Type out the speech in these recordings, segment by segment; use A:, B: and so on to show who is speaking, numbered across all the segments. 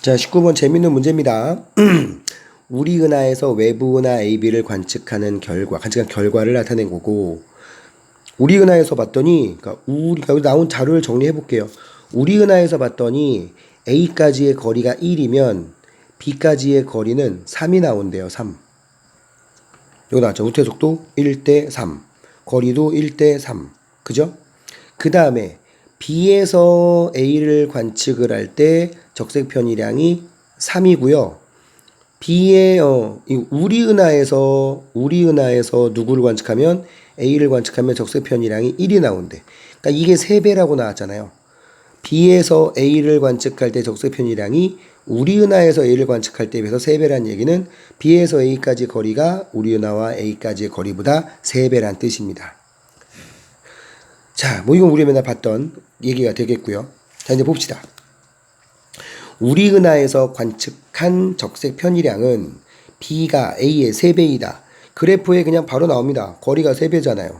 A: 자, 19번 재밌는 문제입니다. 우리 은하에서 외부 은하 AB를 관측하는 결과, 관측한 결과를 나타낸 거고, 우리 은하에서 봤더니, 그러니까 우리, 여기 나온 자료를 정리해 볼게요. 우리 은하에서 봤더니 A까지의 거리가 1이면 B까지의 거리는 3이 나온대요, 3. 여기 나왔죠. 우퇴 속도 1대 3. 거리도 1대 3. 그죠? 그 다음에 B에서 A를 관측을 할 때 적색 편이량이 3이고요. B의 어, 이 우리 은하에서 우리 은하에서 누구를 관측하면 A를 관측하면 적색 편이량이 1이 나온대. 그러니까 이게 3배라고 나왔잖아요. B에서 A를 관측할 때 적색 편이량이 우리 은하에서 A를 관측할 때에 비해서 3배란 얘기는 B에서 A까지 거리가 우리 은하와 A까지의 거리보다 3배란 뜻입니다. 자, 뭐 이건 우리 맨날 봤던 얘기가 되겠고요. 자, 이제 봅시다. 우리 은하에서 관측한 적색 편이량은 B가 A의 3배이다. 그래프에 그냥 바로 나옵니다. 거리가 3배잖아요.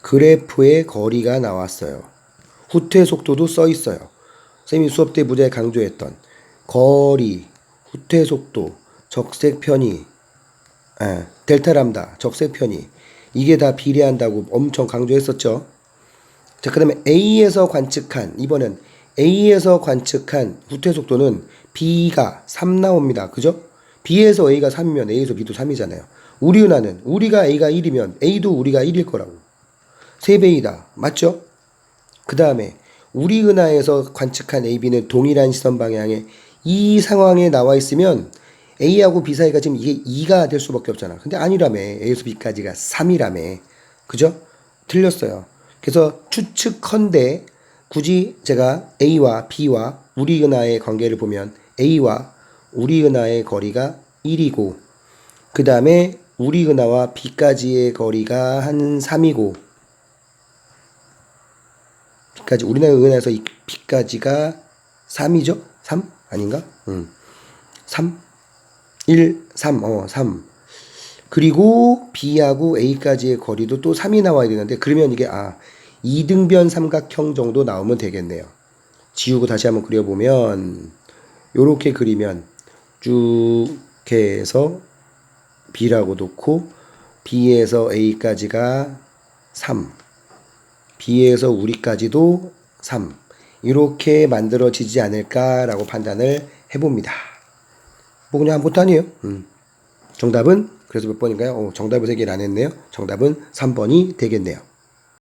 A: 그래프에 거리가 나왔어요. 후퇴 속도도 써 있어요. 쌤이 수업 때 무지하게 강조했던 거리, 후퇴 속도, 적색 편이, 아, 델타 람다, 적색 편이 이게 다 비례한다고 엄청 강조했었죠. 자, 그 다음에 A에서 관측한, 이번엔 A에서 관측한 후퇴 속도는 B가 3 나옵니다. 그죠? B에서 A가 3이면 A에서 B도 3이잖아요. 우리 은하는 우리가 A가 1이면 A도 우리가 1일 거라고. 3배이다. 맞죠? 그 다음에 우리 은하에서 관측한 AB는 동일한 시선 방향에 이 상황에 나와 있으면 A하고 B 사이가 지금 이게 2가 될 수밖에 없잖아. 근데 아니라며. A에서 B까지가 3이라며. 그죠? 틀렸어요. 그래서 추측컨대 굳이 제가 A와 B와 우리 은하의 관계를 보면 A와 우리 은하의 거리가 1이고 그 다음에 우리 은하와 B까지의 거리가 한 3이고 B까지 우리나라 은하에서 이 B까지가 3이죠? 3? 아닌가? 응. 3? 1, 3, 어, 3. 그리고 B하고 A까지의 거리도 또 3이 나와야 되는데, 그러면 이게, 아, 이등변 삼각형 정도 나오면 되겠네요. 지우고 다시 한번 그려보면, 요렇게 그리면, 쭉 해서 B라고 놓고, B에서 A까지가 3. B에서 우리까지도 3. 이렇게 만들어지지 않을까라고 판단을 해봅니다. 뭐 그냥 아무것도 아니에요. 음. 정답은 그래서 몇 번인가요? 어, 정답을 3개를 안 했네요. 정답은 3번이 되겠네요.